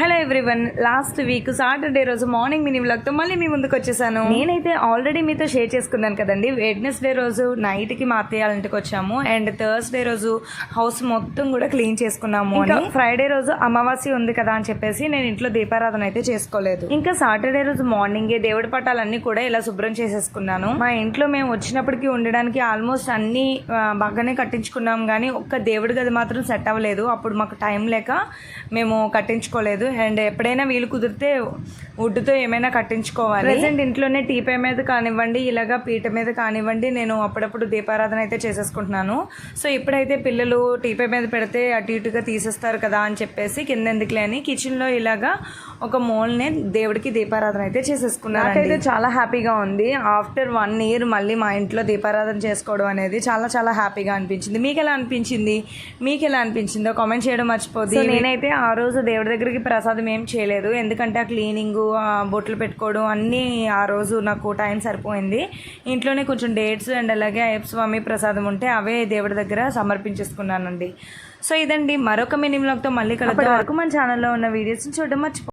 Hello everyone last week Saturday రోజు morning mini తో మళ్ళీ మీ ముందుకు వచ్చేసాను. నేనైతే ఆల్రెడీ మీతో షేర్ చేసుకున్నాను కదండి. వెడ్నెస్డే రోజు నైట్కి మా అత్తయ్య ఇంటికి వచ్చాము. అండ్ థర్స్డే రోజు హౌస్ మొత్తం కూడా క్లీన్ చేసుకున్నాము ఇంకా ఫ్రైడే రోజు అమావాస్య ఉంది కదా అని చెప్పేసి నేను ఇంట్లో దీపారాధన అయితే చేసుకోలేదు. ఇంకా సాటర్డే రోజు మార్నింగే దేవుడి పటాలన్నీ కూడా ఇలా శుభ్రం చేసేసుకున్నాను. మా ఇంట్లో మేము వచ్చినప్పటికి ఉండడానికి ఆల్మోస్ట్ అన్ని బాగానే కట్టించుకున్నాం. కానీ ఒక్క దేవుడి గది మాత్రం సెట్ అవ్వలేదు. అప్పుడు మాకు టైం లేక మేము కట్టించుకోలేదు. అండ్ ఎప్పుడైనా వీలు కుదిరితే వుడ్తో ఏమైనా కట్టించుకోవాలి. ప్రెసెంట్ ఇంట్లోనే టీపై మీద కానివ్వండి ఇలాగా పీట మీద కానివ్వండి నేను అప్పుడప్పుడు దీపారాధన అయితే చేసేసుకుంటున్నాను. సో ఇప్పుడైతే పిల్లలు టీపై మీద పెడితే అటు ఇటుగా తీసేస్తారు కదా అని చెప్పేసి కింద ఎందుకులే అని కిచెన్లో ఇలాగా ఒక మూలనే దేవుడికి దీపారాధన అయితే చేసేసుకున్నాను నాకైతే చాలా హ్యాపీగా ఉంది. ఆఫ్టర్ వన్ ఇయర్ మళ్ళీ మా ఇంట్లో దీపారాధన చేసుకోవడం అనేది చాలా చాలా హ్యాపీగా అనిపించింది. మీకు ఎలా అనిపించింది? మీకు ఎలా అనిపించిందో కామెంట్ చేయడం మర్చిపోద్ది. నేనైతే ఆ రోజు దేవుడి దగ్గరికి ప్రసాదం ఏం చేయలేదు. ఎందుకంటే ఆ క్లీనింగ్ బొట్లు పెట్టుకోవడం అన్నీ ఆ రోజు నాకు టైం సరిపోయింది. ఇంట్లోనే కొంచెం డేట్స్ అండ్ అలాగే అయ్యప్ప స్వామి ప్రసాదం ఉంటే అవే దేవుడి దగ్గర సమర్పించేసుకున్నానండి. సో ఇదండి. మరొక మినిమ్లాగ్తో మళ్ళీ కలుద్దాం. వరకు మన ఛానల్లో ఉన్న వీడియోస్ని చూడడం మర్చిపో